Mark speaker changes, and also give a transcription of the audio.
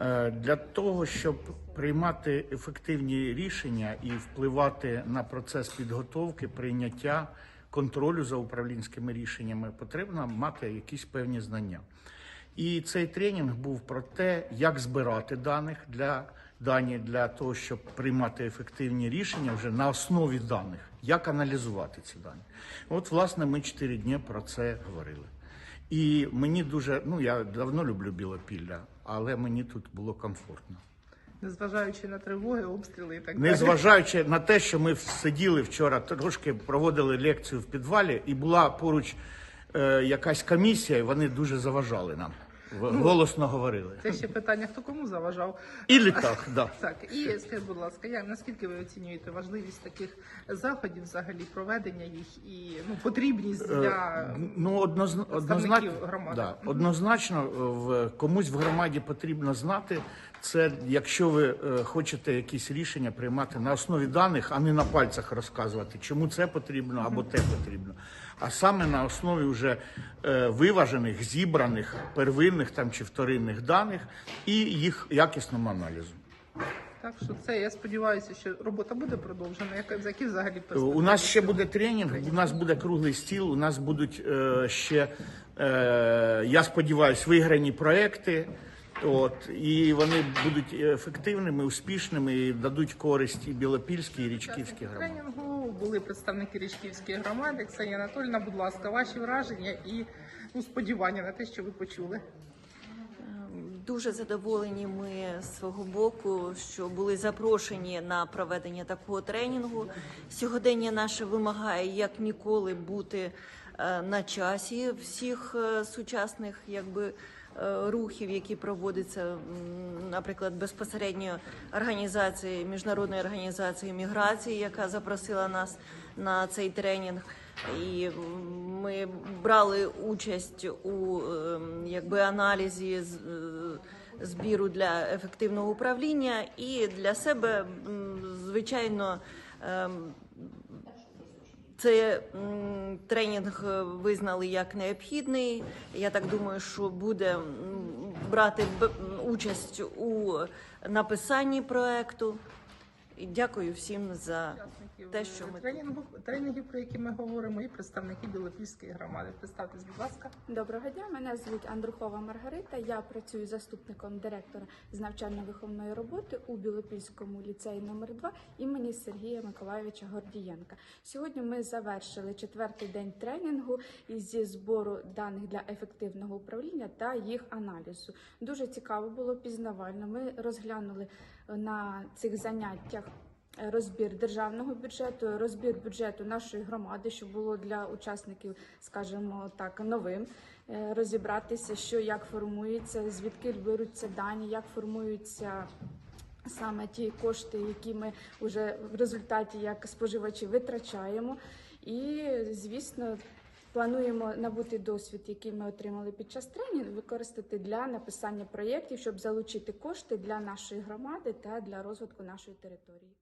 Speaker 1: Е, Для того, щоб приймати ефективні рішення і впливати на процес підготовки, прийняття, контролю за управлінськими рішеннями, потрібно мати якісь певні знання. І цей тренінг був про те, як збирати даних для дані для того, щоб приймати ефективні рішення вже на основі даних, як аналізувати ці дані. От, власне, ми чотири дні про це говорили. І мені дуже, ну я давно люблю Білопілля, але мені тут було комфортно.
Speaker 2: Незважаючи на тривоги, обстріли і так далі.
Speaker 1: Незважаючи на те, що ми сиділи вчора, трошки проводили лекцію в підвалі, і була поруч е, якась комісія, і вони дуже заважали нам. В- Голосно говорили.
Speaker 2: Це ще питання, хто кому заважав.
Speaker 1: І літак, да.
Speaker 2: Так, і скажіть, будь ласка, як наскільки ви оцінюєте важливість таких заходів, взагалі проведення їх і ну потрібність для
Speaker 1: Ну, однозна, однозначно,
Speaker 2: громади.
Speaker 1: да, однозначно е, в комусь в громаді потрібно знати це, якщо ви е, хочете якісь рішення приймати на основі даних, а не на пальцях розказувати, чому це потрібно або те потрібно. А саме на основі вже е, виважених, зібраних, первинних там чи вторинних даних і їх якісному аналізу.
Speaker 2: так, що це я сподіваюся, що робота буде продовжена. Яка за які взагалі
Speaker 1: У нас ще буде тренінг, у нас буде круглий стіл, у нас будуть е, ще, е, я сподіваюся, виграні проекти. От, і вони будуть ефективними, успішними і дадуть користь і Білопільській, і Річківській громаді.
Speaker 2: Були представники Річківської громади. Ксенія Анатольовна, будь ласка, ваші враження і ну, сподівання на те, що ви почули.
Speaker 3: Дуже задоволені ми з свого боку, що були запрошені на проведення такого тренінгу. Сьогодення наше вимагає як ніколи бути е, на часі всіх е, сучасних якби. Е, Рухів, які проводяться, наприклад, безпосередньо організації міжнародної організації міграції, яка запросила нас на цей тренінг. І ми брали участь у ем, якби аналізі е, збіру для ефективного управління, і для себе, звичайно, ем, це тренінг е, визнали як необхідний. Я так думаю, що буде брати участь у написанні проекту. І дякую всім за те, що ми тут.
Speaker 2: тренінгу тренінгів, про які ми говоримо, і представники Білопільської громади. Представтесь, будь ласка.
Speaker 4: Доброго дня, мене звуть Андрухова Маргарита. Я працюю заступником директора з навчально-виховної роботи у Білопільському ліцеї номер 2 імені Сергія Миколайовича Гордієнка. Сьогодні ми завершили четвертий день тренінгу зі збору даних для ефективного управління та їх аналізу. Дуже цікаво було пізнавально. Ми розглянули на цих заняттях розбір державного бюджету, розбір бюджету нашої громади, що було для учасників, скажімо так, новим. Е, Розібратися, що як формується, звідки беруться дані, як формуються. Саме ті кошти, які ми вже в результаті як споживачі витрачаємо, і звісно плануємо набути досвід, який ми отримали під час тренінгу, використати для написання проєктів, щоб залучити кошти для нашої громади та для розвитку нашої території.